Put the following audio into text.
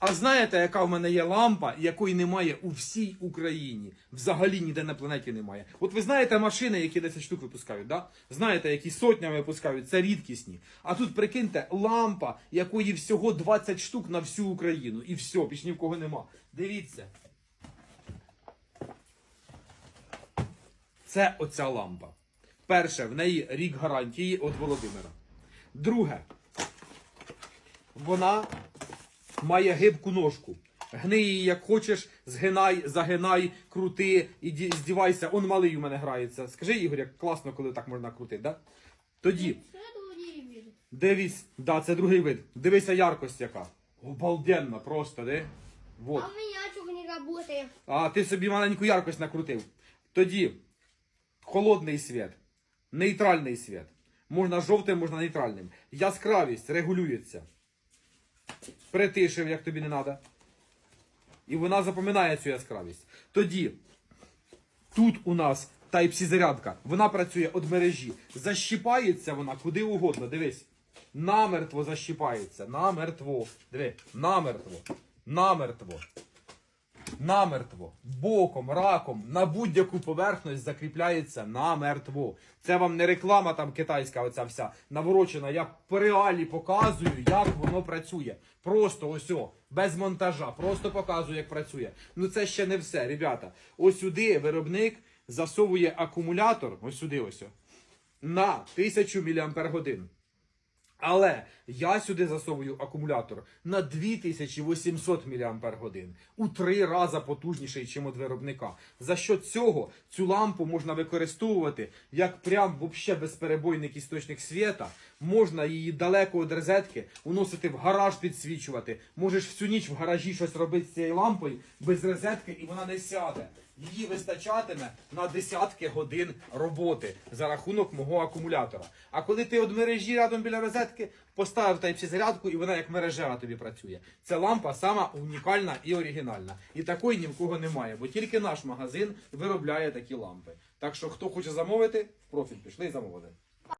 А знаєте, яка в мене є лампа, якої немає у всій Україні? Взагалі ніде на планеті немає. От ви знаєте машини, які 10 штук випускають, да? Знаєте, які сотнями випускають, це рідкісні. А тут прикиньте, лампа, якої всього 20 штук на всю Україну. І все, більш ні в кого нема. Дивіться. Це оця лампа. Перше, в неї рік гарантії від Володимира. Друге, вона має гибку ножку. Гни її як хочеш, згинай, загинай, крути і здівайся. Он малий у мене грається. Скажи, Ігор, як класно, коли так можна крутити, да? Тоді, дивись, да, це другий вид. Дивися яркость яка. Обалденна просто, де? Вот. А у меня чего не работает? А ти собі маленьку яркость накрутив. Тоді холодний світ, нейтральний світ. Можна жовтим, можна нейтральним. Яскравість регулюється. Притишив, як тобі не треба. І вона запам'ятає цю яскравість. Тоді тут у нас Type-C зарядка. Вона працює від мережі. Защіпається вона куди угодно. Дивись. Намертво защіпається. Намертво. Диви. Намертво. Намертво намертво, боком, раком, на будь-яку поверхність закріпляється намертво. Це вам не реклама там китайська, оця вся наворочена. Я по реалі показую, як воно працює. Просто ось о, без монтажа, просто показую, як працює. Ну це ще не все, ребята. Ось сюди виробник засовує акумулятор, ось сюди ось, о, на 1000 мАч. Але я сюди засовую акумулятор на 2800 мАч. У три рази потужніший, ніж від виробника. За що цього цю лампу можна використовувати як прям вообще безперебойний істочник світа. Можна її далеко від розетки уносити в гараж підсвічувати. Можеш всю ніч в гаражі щось робити з цією лампою без розетки, і вона не сяде. Її вистачатиме на десятки годин роботи за рахунок мого акумулятора. А коли ти від мережі рядом біля розетки, поставив Type-C зарядку і вона як мережера тобі працює. Ця лампа сама унікальна і оригінальна. І такої ні в кого немає, бо тільки наш магазин виробляє такі лампи. Так що хто хоче замовити, в профіль пішли і замовили.